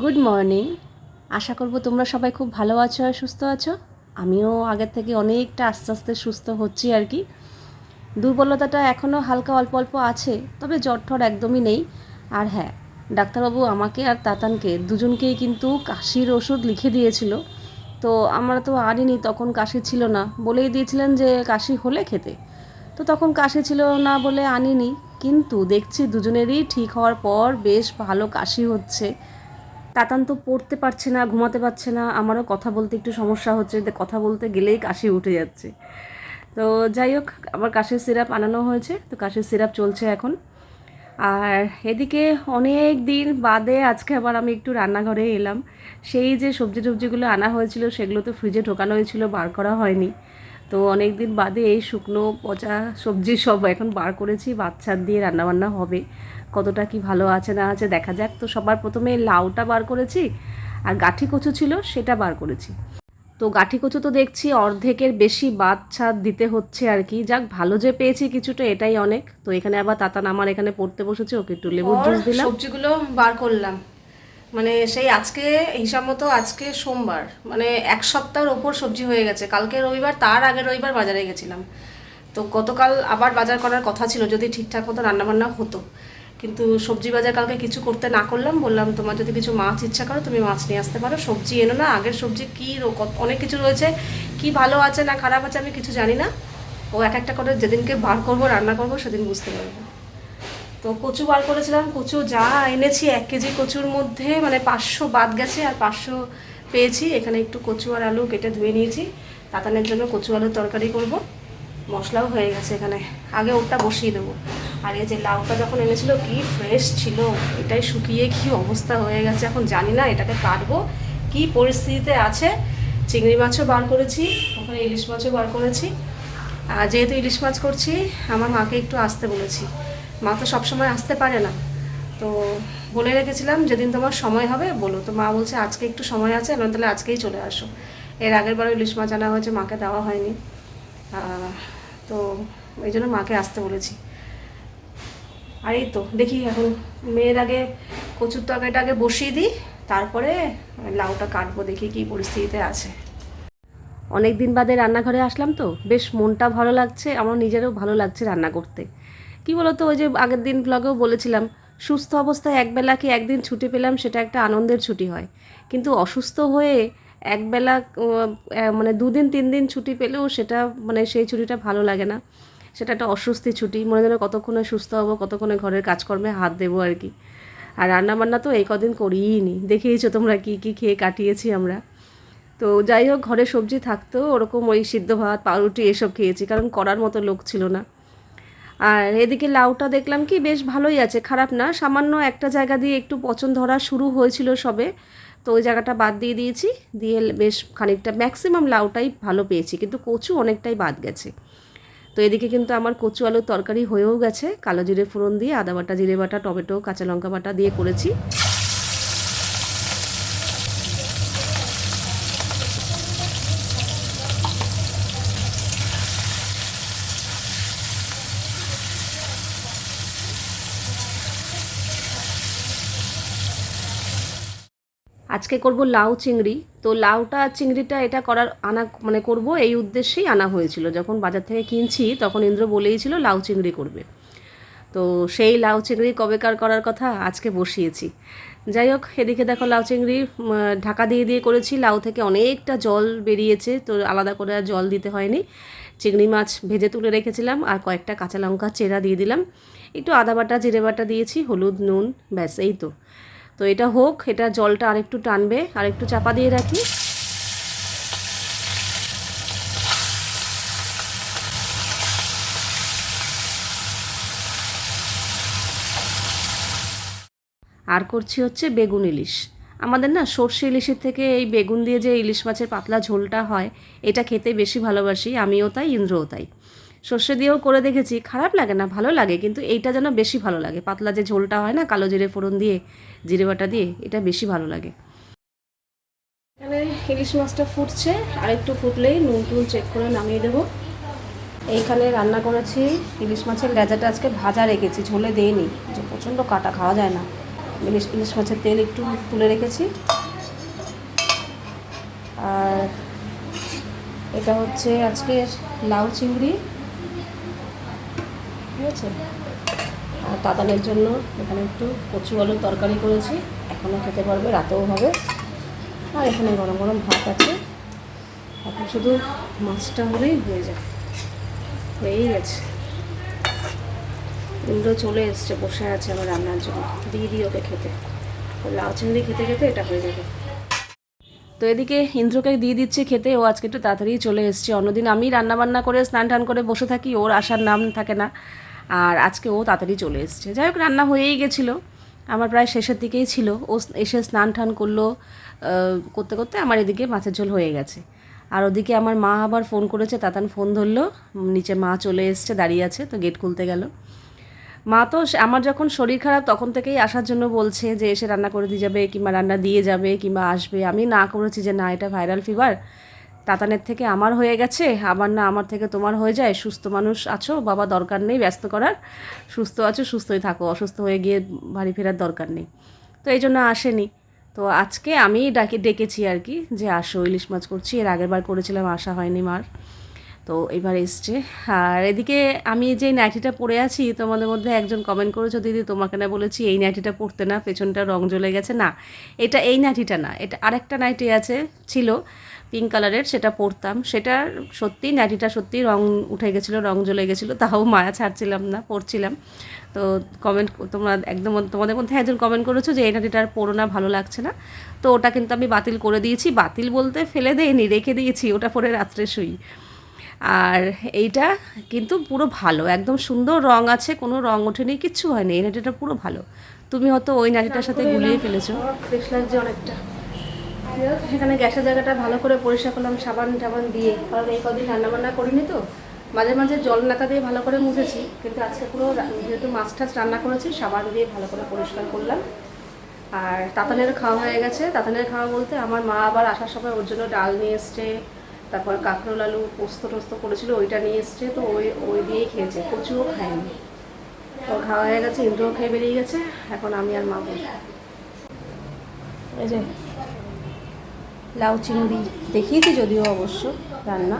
Good morning আশা করব তোমরা সবাই খুব ভালো আছো আর সুস্থ আছো। আমিও আগের থেকে অনেকটা আস্তে আস্তে সুস্থ হচ্ছি আর কি। দুর্বলতাটা এখনও হালকা অল্প অল্প আছে, তবে জ্বর ঠর একদমই নেই। আর হ্যাঁ ডাক্তারবাবু আমাকে আর তাতানকে দুজনকেই কিন্তু কাশির ওষুধ লিখে দিয়েছিল। তো আমরা তো আনিনি, তখন কাশি ছিল না। বলেই দিয়েছিলেন যে কাশি হলে খেতে। তো তখন কাশি ছিল না বলে আনিনি। কিন্তু দেখছি দুজনেরই ঠিক হওয়ার পর বেশ ভালো কাশি হচ্ছে। তাতান তো পড়তে পারছে না, ঘুমাতে পারছে না। আমারও কথা বলতে একটু সমস্যা হচ্ছে কথা বলতে গেলেই কাশি উঠে যাচ্ছে। তো যাই হোক আবার কাশির সিরাপ আনানো হয়েছে, তো কাশির সিরাপ চলছে এখন। আর এদিকে অনেক দিন বাদে আজকে আবার আমি একটু রান্নাঘরে এলাম। সেই যে সবজি টবজিগুলো আনা হয়েছিল, সেগুলো তো ফ্রিজে ঢোকানো হয়েছিল, বার করা হয়নি। তো অনেক দিন বাদে এই শুকনো পচা সবজি সব এখন বার করেছি, বাচ্চার দিয়ে রান্নাবান্না হবে। কতটা কি ভালো আছে না আছে দেখা যাক। তো সবার প্রথমে লাউটা বার করেছি আর গাঠি কচু ছিল সেটা বার করেছি। তো গাঠি কচু তো দেখছি অর্ধেকের বেশি বাচ্চা দিতে হচ্ছে আর কি। যাক ভালো যে পেয়েছি কিছুটা এটাই অনেক। তো এখানে আবার তাতান আমার এখানে পড়তে বসেছে ওকে একটু লেবুর জুস দিলাম। সবজিগুলো বার করলাম। মানে সেই আজকে হিসাব মতো আজকে সোমবার। মানে এক সপ্তাহের ওপর সবজি হয়ে গেছে। কালকে রবিবার তার আগে রবিবার বাজারে গেছিলাম। তো গতকাল আবার বাজার করার কথা ছিল যদি ঠিকঠাক মতো রান্নাবান্না হতো। কিন্তু সবজি বাজার কালকে কিছু করতে না করলাম, বললাম তোমার যদি কিছু মাছ ইচ্ছা করো তুমি মাছ নিয়ে আসতে পারো। সবজি এনো না, আগের সবজি কী অনেক কিছু রয়েছে, কি ভালো আছে না খারাপ আছে আমি কিছু জানি না। ও এক একটা করে যেদিনকে বার করব, রান্না করব, সেদিন বুঝতে পারব। তো কচু বার করেছিলাম, কচু যা এনেছি, এক কেজি কচুর মধ্যে মানে পাঁচশো বাদ গেছে আর পাঁচশো পেয়েছি। এখানে একটু কচু আর আলু কেটে ধুয়ে নিয়েছি। তাতানের জন্য কচু আলুর তরকারি করব। মশলাও হয়ে গেছে এখানে। আগে ওটা বসিয়ে দেবো। আর এই যে লাউটা যখন এনেছিল, কি ফ্রেশ ছিল। এটাই শুকিয়ে কি অবস্থা হয়ে গেছে এখন জানি না, এটাকে কাটবো। কি পরিস্থিতিতে আছে, চিংড়ি মাছও বার করেছি, ওখানে ইলিশ মাছও বার করেছি। আর যেহেতু ইলিশ মাছ করছি, আমার মাকে একটু আসতে বলেছি। মা তো সবসময় আসতে পারে না। তো বলে রেখেছিলাম, যেদিন তোমার সময় হবে, বলো। তো মা বলছে, আজকে একটু সময় আছে আমি তাহলে আজকেই চলে আসো। এর আগের বার ইলিশ মাছ আনা হয়েছে, মাকে দেওয়া হয়নি। তো এই জন্য মাকে আসতে বলেছি। আর এই তো, দেখি এখন মেয়ের আগে কচুর তরকারিটা আগে বসিয়ে দিই, তারপরে লাউটা কাটবো, দেখি কি পরিস্থিতিতে আছে। অনেক দিন বাদে রান্নাঘরে আসলাম তো, বেশ মনটা ভালো লাগছে, আমার নিজেরও ভালো লাগছে রান্না করতে। কি বলতো, ওই যে আগের দিন ব্লগেও বলেছিলাম, সুস্থ অবস্থায় একবেলা কি একদিন ছুটি পেলাম, সেটা একটা আনন্দের ছুটি হয়। কিন্তু অসুস্থ হয়ে একবেলা মানে দুদিন তিন দিন ছুটি পেলেও সেটা মানে সেই ছুটিটা ভালো লাগে না। সেটা একটা অস্বস্তি ছুটি, মনে যেন কতক্ষণে সুস্থ হব, কতক্ষণে ঘরের কাজকর্মে হাত দেবো আর কি। আর রান্নাবান্না তো এই কদিন করিই নি। দেখেইছো তোমরা কী কী খেয়ে কাটিয়েছি আমরা। তো যাই হোক, ঘরে সবজি থাকতো, ওরকম ওই সিদ্ধ ভাত, পাউরুটি এসব খেয়েছি, কারণ করার মতো লোক ছিল না। আর এদিকে লাউটা দেখলাম কি, বেশ ভালোই আছে, খারাপ না, সামান্য একটা জায়গা দিয়ে একটু পচন ধরা শুরু হয়েছিল সবে। তো ওই জায়গাটা বাদ দিয়ে দিয়েছি। দিয়ে বেশ খানিকটা ম্যাক্সিমাম লাউটাই ভালো পেয়েছি। কিন্তু কচু অনেকটাই বাদ গেছে। তো এদিকে কিন্তু আমার কচু আলুর তরকারি হয়েও গেছে। কালো জিরে ফোড়ন দিয়ে আদা বাটা, জিরে বাটা, টমেটো, কাঁচা লঙ্কা বাটা দিয়ে করেছি। আজকে করব লাউ চিংড়ি। তো লাউটা, চিংড়িটা এটা করার আনা মানে করব এই উদ্দেশ্যেই আনা হয়েছিল। যখন বাজার থেকে কিনছি, তখন ইন্দ্র বলেই ছিল লাউ চিংড়ি করবে। তো সেই লাউ চিংড়ি কবেকার করার কথা আজকে বসিয়েছি। যাই হোক, এদিকে দেখো লাউ চিংড়ি ঢাকা দিয়ে দিয়ে করেছি। লাউ থেকে অনেকটা জল বেরিয়েছে, তো আলাদা করে আর জল দিতে হয়নি। চিংড়ি মাছ ভেজে তুলে রেখেছিলাম আর কয়েকটা কাঁচা লঙ্কা চেরা দিয়ে দিলাম। একটু আদা বাটা, জিরে বাটা দিয়েছি, হলুদ, নুন, ব্যাস, এই তো। তো এটা হোক, এটা জলটা আরেকটু টানবে আর একটু চাপা দিয়ে রাখি। আর করছি হচ্ছে বেগুন ইলিশ। আমাদের না সর্ষে ইলিশের থেকে এই বেগুন দিয়ে যে ইলিশ মাছের পাতলা ঝোলটা হয়, এটা খেতে বেশি ভালোবাসি, আমিও তাই, ইন্দ্রও তাই। সর্ষে দিয়েও করে দেখেছি, খারাপ লাগে না, ভালো লাগে, কিন্তু এইটা যেন বেশি ভালো লাগে। পাতলা যে ঝোলটা হয় না, কালো জিরে ফোড়ন দিয়ে, জিরে বাটা দিয়ে, এটা বেশি ভালো লাগে। এখানে ইলিশ মাছটা ফুটছে, আর একটু ফুটলেই নুন টুন চেক করে নামিয়ে দেবো। এইখানে রান্না করেছি, ইলিশ মাছের লেজাটা আজকে ভাজা রেখেছি, ঝোলে দেইনি, যে প্রচণ্ড কাটা, খাওয়া যায় না। ইলিশ ইলিশ মাছের তেল একটু তুলে রেখেছি। আর এটা হচ্ছে আজকে লাউ চিংড়ি। ঠিক আছে আর তাতানের জন্য এখানে একটু কচু আলুর তরকারি করেছি। এখনও খেতে পারবে, রাতেও হবে। আর এখানে গরম গরম ভাত আছে। এখন শুধু মাছটা হলেই হয়ে যায়। হয়েই গেছে। ইন্দ্র চলে এসছে, বসে আছে আমার রান্নার জন্য। দিয়ে দিই ওকে খেতে। লাউ চিংড়ি খেতে খেতে এটা হয়ে যাবে। তো এদিকে ইন্দ্রকে দিয়ে দিচ্ছে খেতে। ও আজকে একটু তাড়াতাড়ি চলে এসছে। অন্যদিন আমি রান্না বান্না করে, স্নান টান করে বসে থাকি। ওর আসার নাম থাকে না। আর আজকে ও তাড়াতাড়ি চলে এসছে। যাই হোক, রান্না হয়েই গেছিল। আমার প্রায় শেষের দিকেই ছিল। ও এসে স্নান টান করল করতে করতে আমার এদিকে মাছের ঝোল হয়ে গেছে। আর ওদিকে আমার মা আবার ফোন করেছে, তাতান ফোন ধরলো, নিচে মা চলে এসছে, দাঁড়িয়ে আছে, তো গেট খুলতে গেল। মা তো আমার যখন শরীর খারাপ তখন থেকেই আসার জন্য বলছে যে, এসে রান্না করে দিয়ে যাবে, কিংবা রান্না দিয়ে যাবে, কিংবা আসবে। আমি না করেছি যে, না, এটা ভাইরাল ফিভার তাতানের থেকে আমার হয়ে গেছে, আবার না আমার থেকে তোমার হয়ে যায়, সুস্থ মানুষ আছো, বাবা দরকার নেই ব্যস্ত করার, সুস্থ আছো, সুস্থই থাকো, অসুস্থ হয়ে গিয়ে বাড়ি ফেরার দরকার নেই। তো এই জন্য আসেনি। তো আজকে আমি ডাকে, ডেকেছি আর কি, যে আসো, ইলিশ মাছ করছি, এর আগের বার করেছিলাম আসা হয়নি মার। তো এবার এসছে। আর এদিকে আমি যে নাইটিটা পরে আছি, তোমাদের মধ্যে একজন কমেন্ট করেছ, দিদি, তোমাকে না বলেছি এই নাইটিটা পরতে না, পেছনটা রং জ্বলে গেছে। না, এটা এই নাইটিটা না, এটা আরেকটা নাইটি আছে, ছিল। পিঙ্ক কালারের সেটা পরতাম। সেটা সত্যি নাইটিটা সত্যি রং উঠে গেছিল রং জ্বলে গেছিল তাও মায়া ছাড়ছিলাম না পরছিলাম। তো কমেন্ট তোমরা একদম তোমাদের মধ্যে একজন কমেন্ট করেছ যে এই নাইটিটা আর পরো না ভালো লাগছে না। তো ওটা কিন্তু আমি বাতিল করে দিয়েছি। বাতিল বলতে ফেলে দেয়নি রেখে দিয়েছি ওটা পরে রাত্রে শুই। আর এইটা কিন্তু পুরো ভালো একদম সুন্দর রং আছে কোনো রং ওঠেনি কিচ্ছু হয়নি এই নাটিটা পুরো ভালো। তুমি হয়তো ওই নাটিটার সাথে গুলিয়ে ফেলেছো। ফ্রেশ লাগছে অনেকটা এখানে গ্যাসের জায়গাটা ভালো করে পরিষ্কার করলাম, সাবান টাবান দিয়ে। কারণ এই কদিন রান্নাবান্না করিনি তো। মাঝে মাঝে জল নাতা দিয়ে ভালো করে মুছেছি, কিন্তু আজকে পুরো যেহেতু মাছ টাছ রান্না করেছি, সাবান দিয়ে ভালো করে পরিষ্কার করলাম। আর তাতানের খাওয়া হয়ে গেছে। তাতানের খাওয়া বলতে আমার মা আবার আসার সময় ওর জন্য ডাল নিয়ে এসছে, তারপর কাঁকরোল আলু পোস্ত টোস্ত করেছিল, ওইটা নিয়ে এসছে, তো ওই ওই দিয়েই খেয়েছে, কচুও খায়নি। ওর খাওয়া হয়ে গেছে, ইন্দ্রও খেয়ে বেরিয়ে গেছে, এখন আমি আর মা বসে এই যে লাউ চিংড়ি দেখিয়েছি যদিও অবশ্য রান্না।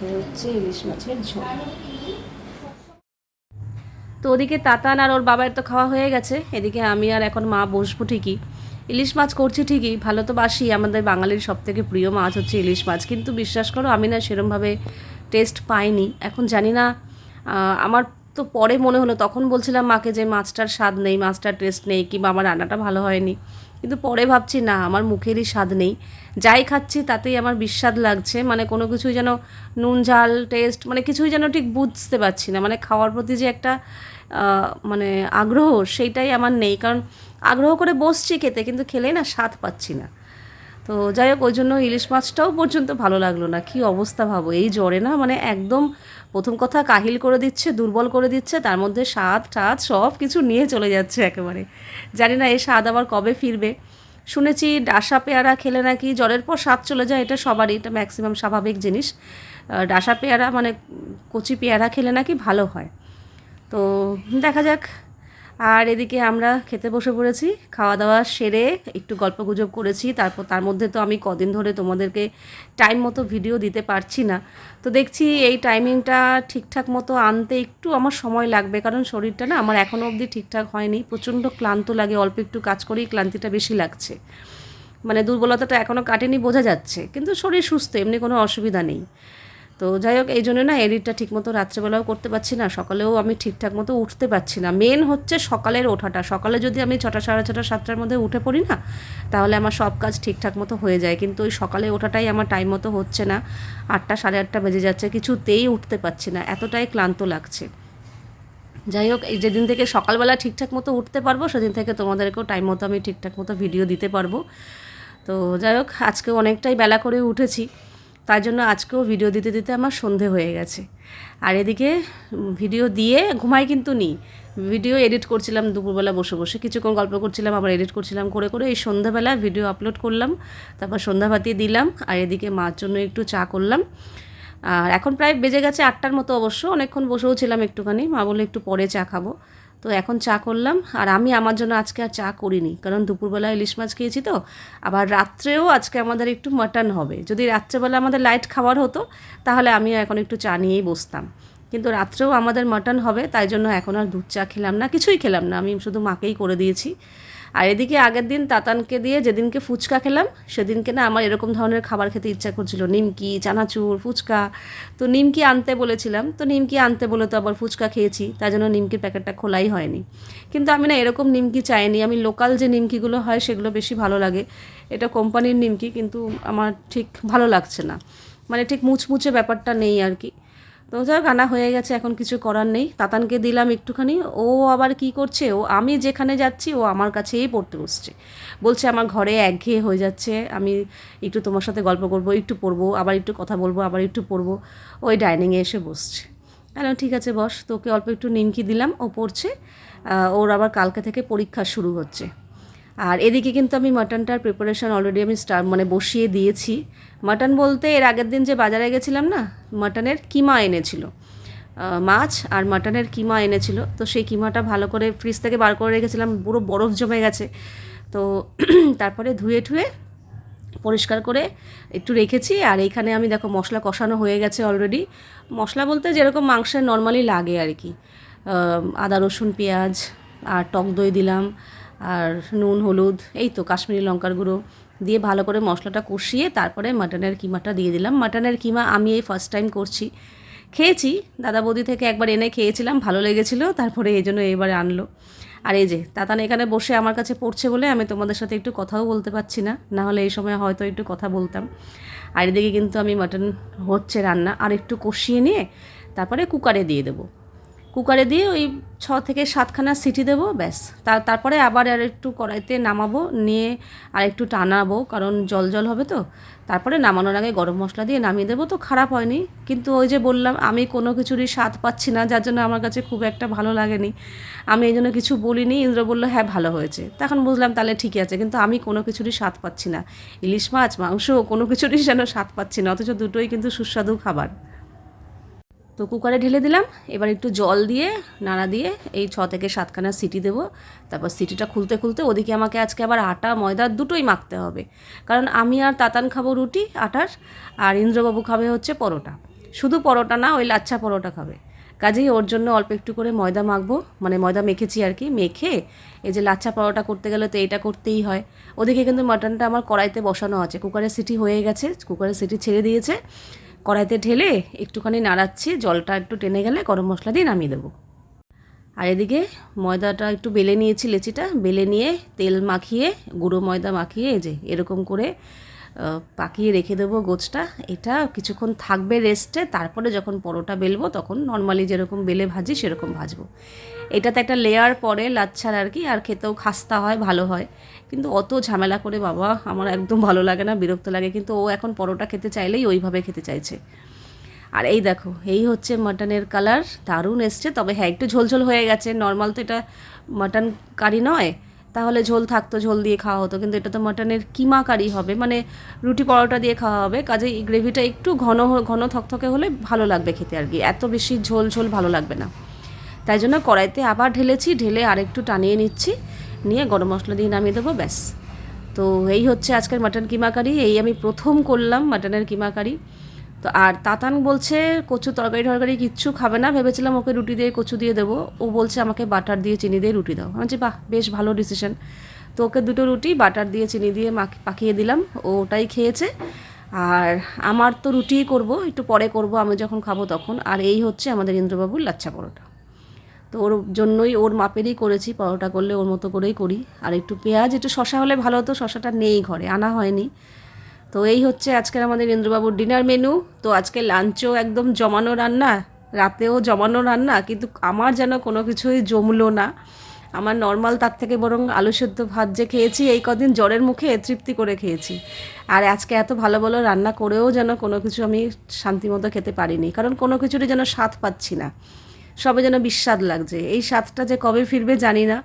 হচ্ছে ইলিশ মাছের ঝোল। তো ওদিকে তাতান আর ওর বাবার তো খাওয়া হয়ে গেছে। এদিকে আমি আর এখন মা বসবো ঠিকই। ইলিশ মাছ করছি ঠিকই, ভালো তো বাসি। আমাদের বাঙালির সব থেকে প্রিয় মাছ হচ্ছে ইলিশ মাছ। কিন্তু বিশ্বাস করো, আমি না সেরমভাবে টেস্ট পাইনি। এখন জানি না আমার তো পরে মনে হলো, তখন বলছিলাম মাকে যে মাছটার স্বাদ নেই, মাছটার টেস্ট নেই, কিংবা আমার রান্নাটা ভালো হয়নি। কিন্তু পরে ভাবছি, না, আমার মুখেরই স্বাদ নেই। যাই খাচ্ছি, তাতেই আমার বিস্বাদ লাগছে। মানে কোনো কিছুই যেন নুন, ঝাল টেস্ট মানে কিছুই যেন ঠিক বুঝতে পারছি না। মানে খাওয়ার প্রতি যে একটা মানে আগ্রহ, সেইটাই আমার নেই। কারণ আগ্রহ করে বসছি খেতে, কিন্তু খেলেই না স্বাদ পাচ্ছি না। তো যাই হোক, ওই জন্য ইলিশ মাছটাও পর্যন্ত ভালো লাগল না। কি অবস্থা ভাবো, এই জ্বরে না মানে একদম প্রথম কথা কাহিল করে দিচ্ছে, দুর্বল করে দিচ্ছে, তার মধ্যে স্বাদ টাদ সব কিছু নিয়ে চলে যাচ্ছে একেবারে। জানি না এই স্বাদ আবার কবে ফিরবে। শুনেছি ডাসা পেয়ারা খেলে নাকি জ্বরের পর স্বাদ চলে যায়, এটা সবারই, এটা ম্যাক্সিমাম স্বাভাবিক জিনিস। ডাসা পেয়ারা মানে কচি পেয়ারা খেলে নাকি ভালো হয়। তো দেখা যাক আর এদিকে আমরা খেতে বসে পড়েছি খাওয়া দাওয়া সেরে একটু গল্প গুজব করেছি, তারপর তার মধ্যে তো আমি কদিন ধরে তোমাদেরকে টাইম মতো ভিডিও দিতে পারছি না। তো দেখছি এই টাইমিংটা ঠিকঠাক মতো আনতে একটু আমার সময় লাগবে, কারণ শরীরটা না আমার এখনও অবধি ঠিকঠাক হয়নি, প্রচণ্ড ক্লান্ত লাগে, অল্প একটু কাজ করেই ক্লান্তিটা বেশি লাগছে। মানে দুর্বলতাটা এখনও কাটেনি, বোঝা যাচ্ছে, কিন্তু শরীর সুস্থ, এমনি কোনো অসুবিধা নেই। তো যাই হোক, এই জন্য না এডিটটা ঠিকমতো রাত্রেবেলাও করতে পারছি না, সকালেও আমি ঠিকঠাক মতো উঠতে পারছি না। মেন হচ্ছে সকালের ওঠাটা। সকালে যদি আমি ছটা, সাড়ে ছটা, সাতটার মধ্যে উঠে পড়ি না, তাহলে আমার সব কাজ ঠিকঠাক মতো হয়ে যায়। কিন্তু ওই সকালে ওঠাটাই আমার টাইম মতো হচ্ছে না। আটটা, সাড়ে আটটা বেজে যাচ্ছে, কিছুতেই উঠতে পারছি না। এতটাই ক্লান্ত লাগছে। যাই হোক, এই যেদিন থেকে সকালবেলা ঠিকঠাক মতো উঠতে পারব, সেদিন থেকে তোমাদেরকেও টাইম মতো আমি ঠিকঠাক মতো ভিডিও দিতে পারব। তো যাই হোক আজকে অনেকটাই বেলা করে উঠেছি। তার জন্য আজকেও ভিডিও দিতে দিতে আমার সন্ধে হয়ে গেছে। আর এদিকে ভিডিও দিয়ে ঘুমাই কিন্তু নি ভিডিও এডিট করছিলাম, দুপুরবেলা বসে বসে কিছুক্ষণ গল্প করছিলাম, আবার এডিট করছিলাম, করে করে এই সন্ধ্যাবেলা ভিডিও আপলোড করলাম, তারপর সন্ধ্যাবাতি দিলাম, আর এদিকে মার জন্য একটু চা করলাম। আর এখন প্রায় বেজে গেছে আটটার মতো অবশ্য, অনেকক্ষণ বসেও ছিলাম একটুখানি, মা বলে একটু পরে চা খাব। তো এখন চা করলাম, আর আমি আমার জন্য আজকে আর চা করিনি, কারণ দুপুরবেলা ইলিশ মাছ খেয়েছি তো, আবার রাত্রেও আজকে আমাদের একটু মাটন হবে। যদি রাত্রেবেলা আমাদের লাইট খাবার হতো, তাহলে আমিও এখন একটু চা নিয়েই বসতাম। কিন্তু রাত্রেও আমাদের মাটন হবে, তাই জন্য এখন আর দুধ চা খেলাম না, কিছুই খেলাম না, আমি শুধু মাকেই করে দিয়েছি। আর এদিকে আগের দিন তাতানকে দিয়ে যেদিনকে ফুচকা খেলাম, সেদিনকে না আমার এরকম ধরনের খাবার খেতে ইচ্ছা করছিল। নিমকি, চানাচুর, ফুচকা। তো নিমকি আনতে বলেছিলাম, তো নিমকি আনতে বলে তো আবার ফুচকা খেয়েছি তাই জন্য নিমকির প্যাকেটটা খোলাই হয়নি। কিন্তু আমি না এরকম নিমকি চাইনি। আমি লোকাল যে নিমকিগুলো হয়, সেগুলো বেশি ভালো লাগে। এটা কোম্পানির নিমকি, কিন্তু আমার ঠিক ভালো লাগছে না। মানে ঠিক মুচমুচে ব্যাপারটা নেই আর কি। তো যাক আনা হয়ে গেছে, এখন কিছু করার নেই। তাতানকে দিলাম একটুখানি। ও আবার কি করছে? ও, আমি যেখানে যাচ্ছি, ও আমার কাছেই পড়তে বসছে। বলছে, আমার ঘরে একঘেয়ে হয়ে যাচ্ছে। আমি একটু তোমার সাথে গল্প করব, একটু পড়ব, আবার একটু কথা বলব, আবার একটু পড়ব। ওই ডাইনিংয়ে এসে বসছে। হ্যালো, ঠিক আছে, বস। তোকে অল্প একটু নিমকি দিলাম, ও পড়ছে। ওর আবার কালকে থেকে পরীক্ষা শুরু হচ্ছে। আর এদিকে কিন্তু আমি মাটনটার প্রিপারেশন অলরেডি আমি স্টার মানে বসিয়ে দিয়েছি। মাটন বলতে এর আগের দিন যে বাজারে গেছিলাম না, মাটনের কিমা এনেছিল। মাছ আর মাটনের কিমা এনেছিল। তো সেই কিমাটা ভালো করে ফ্রিজ থেকে বার করে রেখেছিলাম, পুরো বরফ জমে গেছে। তো তারপরে ধুয়ে ঠুয়ে পরিষ্কার করে একটু রেখেছি। আর এইখানে আমি দেখো মশলা কষানো হয়ে গেছে অলরেডি মশলা বলতে যেরকম মাংসের নর্মালি লাগে আর কি। আদা রসুন, পেঁয়াজ আর টক দই দিলাম। আর নুন, হলুদ, এই তো কাশ্মীরি লঙ্কার গুঁড়ো দিয়ে ভালো করে মশলাটা কষিয়ে তারপরে মাটনের কিমাটা দিয়ে দিলাম। মাটনের কিমা আমি এই ফার্স্ট টাইম করছি। খেয়েছি, দাদা বৌদি থেকে একবার এনে খেয়েছিলাম, ভালো লেগেছিলো, তারপরে এই জন্য এবারে আনলো। আর এই যে, তাতান এখানে বসে আমার কাছে পড়ছে বলে আমি তোমাদের সাথে একটু কথাও বলতে পারছি না না হলে এই সময় হয়তো একটু কথা বলতাম। আর এদিকে কিন্তু আমি মাটন হচ্ছে রান্না, আর একটু কষিয়ে নিয়ে তারপরে কুকারে দিয়ে দেবো। কুকারে দিয়ে ওই ছ থেকে সাতখানা সিটি দেবো, ব্যাস। তার তারপরে আবার আর একটু কড়াইতে নামাবো, নিয়ে আর একটু টানাবো, কারণ জল জল হবে তো। তারপরে নামানোর আগে গরম মশলা দিয়ে নামিয়ে দেবো, তো খারাপ হয়নি। কিন্তু ওই যে বললাম, আমি কোনো কিছুরই স্বাদ পাচ্ছি না, যার জন্য আমার কাছে খুব একটা ভালো লাগেনি। আমি এই জন্য কিছু বলিনি, ইন্দ্র বলল হ্যাঁ ভালো হয়েছে। তখন বুঝলাম, তাহলে ঠিকই আছে, কিন্তু আমি কোনো কিছুরই স্বাদ পাচ্ছি না। ইলিশ মাছ, মাংস, কোনো কিছুরই যেন স্বাদ পাচ্ছি না, অথচ দুটোই কিন্তু সুস্বাদু খাবার। তো কুকারে ঢেলে দিলাম। এবার একটু জল দিয়ে, নাড়া দিয়ে এই ছ থেকে সাতখানা সিটি দেবো। তারপর সিটিটা খুলতে খুলতে ওদিকে আমাকে আজকে আবার আটা, ময়দা দুটোই মাখতে হবে। কারণ আমি আর তাতান খাব রুটি, আটার, আর ইন্দ্রবাবু খাবে হচ্ছে পরোটা। শুধু পরোটা না, ওই লাচ্ছা পরোটা খাবে। কাজেই ওর জন্য অল্প একটু করে ময়দা মাখবো। মানে ময়দা মেখেছি আর কি, মেখে এই যে লাচ্ছা পরোটা করতে গেলে তো এটা করতেই হয়। ওদিকে কিন্তু মাটনটা আমার কড়াইতে বসানো আছে। কুকারের সিটি হয়ে গেছে কুকারের সিটি ছেড়ে দিয়েছে। কড়াইতে ঢেলে একটুখানি নাড়াচ্ছি, জলটা একটু টেনে গেলে গরম মশলা দিয়ে নামিয়ে দেবো। আর এদিকে ময়দাটা একটু বেলে নিয়েছি লেচিটা, বেলে নিয়ে তেল মাখিয়ে, গুঁড়ো ময়দা মাখিয়ে, এই যে এরকম করে পাকিয়ে রেখে দেবো গোছটা। এটা কিছুক্ষণ থাকবে রেস্টে তারপরে যখন পরোটা বেলবো তখন নর্মালি যেরকম বেলে ভাজি সেরকম ভাজবো। এটাতে একটা লেয়ার পরে লাচ্ছার আর কি, আর খেতেও খাস্তা হয়, ভালো হয়। কিন্তু অত ঝামেলা করে বাবা, আমার একদম ভালো লাগে না, বিরক্ত লাগে। কিন্তু ও এখন পরোটা খেতে চাইলেই ওইভাবে খেতে চাইছে। আর এই দেখো, এই হচ্ছে মাটনের কালার দারুণ এসছে। তবে হ্যাঁ একটু ঝোলঝোল হয়ে গেছে। নর্মাল তো এটা মাটন কারি নয়। তাহলে ঝোল থাকতো, ঝোল দিয়ে খাওয়া হতো, কিন্তু এটা তো মাটনের কিমা কারি হবে। মানে রুটি পরোটা দিয়ে খাওয়া হবে কাজে এই গ্রেভিটা একটু ঘন ঘন থকথকে হলে ভালো লাগবে খেতে আর কি। এত বেশি ঝোল ঝোল ভালো লাগবে না। তাই জন্য কড়াইতে আবার ঢেলেছি, ঢেলে আর একটু টানিয়ে নিচ্ছি, নিয়ে গরম মশলা দিয়ে নামিয়ে দেবো, ব্যাস। তো এই হচ্ছে আজকের মাটন কিমা কারি এই আমি প্রথম করলাম মাটনের কিমা কারি তো আর তাতান বলছে, কচু তরকারি টরকারি কিচ্ছু খাবে না। ভেবেছিলাম ওকে রুটি দিয়ে কচু দিয়ে দেবো। ও বলছে, আমাকে বাটার দিয়ে চিনি দিয়ে রুটি দাও। আমি বলছি, বাহ, বেশ ভালো ডিসিশন তো ওকে দুটো রুটি, বাটার দিয়ে চিনি দিয়ে পাকিয়ে দিলাম। ও ওটাই খেয়েছে। আর আমার তো রুটিই করব, একটু পরে করব, আমি যখন খাব তখন। আর এই হচ্ছে আমাদের ইন্দ্রবাবুর লাচ্ছা পরোটা। তো ওর জন্যই ওর মাপেরই করেছি, পরোটা করলে ওর মতো করেই করি। আর একটু পেঁয়াজ, একটু শশা হলে ভালো হতো শশাটা নেই ঘরে, আনা হয়নি। তো এই হচ্ছে আজকের আমাদের ইন্দ্রবাবুর ডিনার মেনু তো আজকে লাঞ্চও একদম জমানো রান্না, রাতেও জমানো রান্না, কিন্তু আমার যেন কোনো কিছুই জমলো না। আমার নর্মাল তার থেকে বরং আলু সেদ্ধ ভাত যে খেয়েছি, এই কদিন জ্বরের মুখে তৃপ্তি করে খেয়েছি। আর আজকে এত ভালো ভালো রান্না করেও যেন কোনো কিছু আমি শান্তিমতো খেতে পারিনি, কারণ কোনো কিছুরই যেন স্বাদ পাচ্ছি না। সবে যেন বিস্বাদ লাগছে। এই স্বাদটা যে কবে ফিরবে জানি না।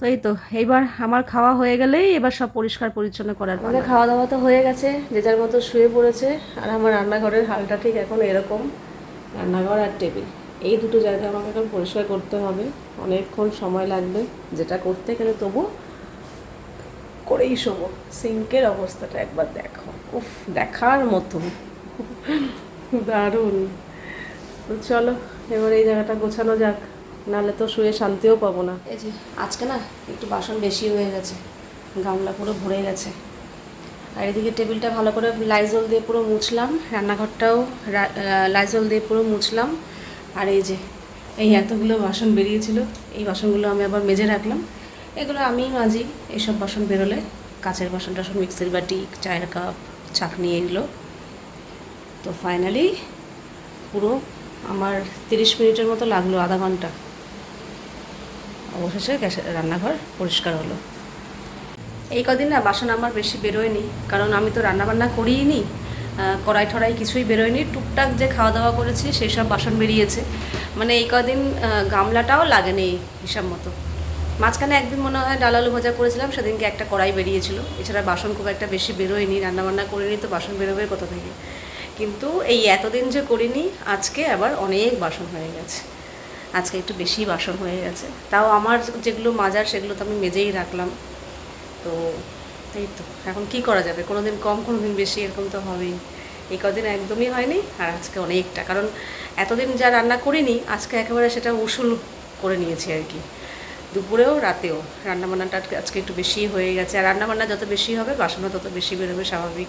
তো এই তো? এইবার আমার খাওয়া হয়ে গেলেই এবার সব পরিষ্কার পরিচ্ছন্ন করার আমাদের খাওয়া দাওয়া তো হয়ে গেছে, যে যার মতো শুয়ে পড়েছে, আর আমার রান্নাঘরের হালটা ঠিক এখন এরকম, রান্নাঘর আর টেবিল। এই দুটো জায়গা আমাকে এখন পরিষ্কার করতে হবে, অনেকক্ষণ সময় লাগবে, যেটা করতে গেলে তবু করেই শোবো। সিঙ্কের অবস্থাটা একবার দেখো। উফ, দেখার মতো। দারুণ। তো চলো, এবার এই জায়গাটা গোছানো যাক। নাহলে তো শুয়ে শান্তিও পাবো না। এই যে, আজকে না একটু বাসন বেশি হয়ে গেছে, গামলা পুরো ভরে গেছে। আর এদিকে টেবিলটা ভালো করে লাইজল দিয়ে পুরো মুছলাম, রান্নাঘরটাও লাইজল দিয়ে পুরো মুছলাম। আর এই যে, এই এতগুলো বাসন বেরিয়েছিল, এই বাসনগুলো আমি আবার মেজে রাখলাম। এগুলো আমিই মাজি এইসব বাসন বেরোলে কাঁচের বাসন টাসন, মিক্সির বাটি, চায়ের কাপ চাকনি এগুলো। তো ফাইনালি পুরো আমার তিরিশ মিনিটের মতো লাগল, আধা ঘণ্টা। অবশেষে গ্যাসের রান্নাঘর পরিষ্কার হলো। এই কদিন না বাসন আমার বেশি বেরোয়নি, কারণ আমি তো রান্নাবান্না করিই নি কড়াই ঠড়াই কিছুই বেরোয়নি। টুকটাক যে খাওয়া দাওয়া করেছি, সেই সব বাসন বেরিয়েছে। মানে এই কদিন গামলাটাও লাগেনি হিসাব মতো। মাঝখানে একদিন মনে হয় ডাল আলু ভাজা করেছিলাম, সেদিনকে একটা কড়াই বেরিয়েছিল। এছাড়া বাসন খুব একটা বেশি বেরোয়নি, রান্নাবান্না করিনি তো বাসন বেরোবে কোথা থেকে? কিন্তু এই এতদিন যে করিনি, আজকে আবার অনেক বাসন হয়ে গেছে। আজকে একটু বেশি বাসন হয়ে গেছে। তাও আমার যেগুলো মাজার সেগুলো তো আমি মেজেই রাখলাম। তো এই তো, এখন কি করা যাবে? কোনো দিন কম কোনো দিন বেশি, এরকম তো হবেই। এই কদিন একদমই হয়নি, আর আজকে অনেকটা। কারণ এতদিন যা রান্না করিনি, আজকে একেবারে সেটা উসুল করে নিয়েছি আর কি। দুপুরেও, রাতেও। রান্নাবান্নাটা আজকে- একটু বেশি হয়ে গেছে। আর রান্নাবান্না যত বেশি হবে, বাসনও তত বেশি বেরোবে, স্বাভাবিক।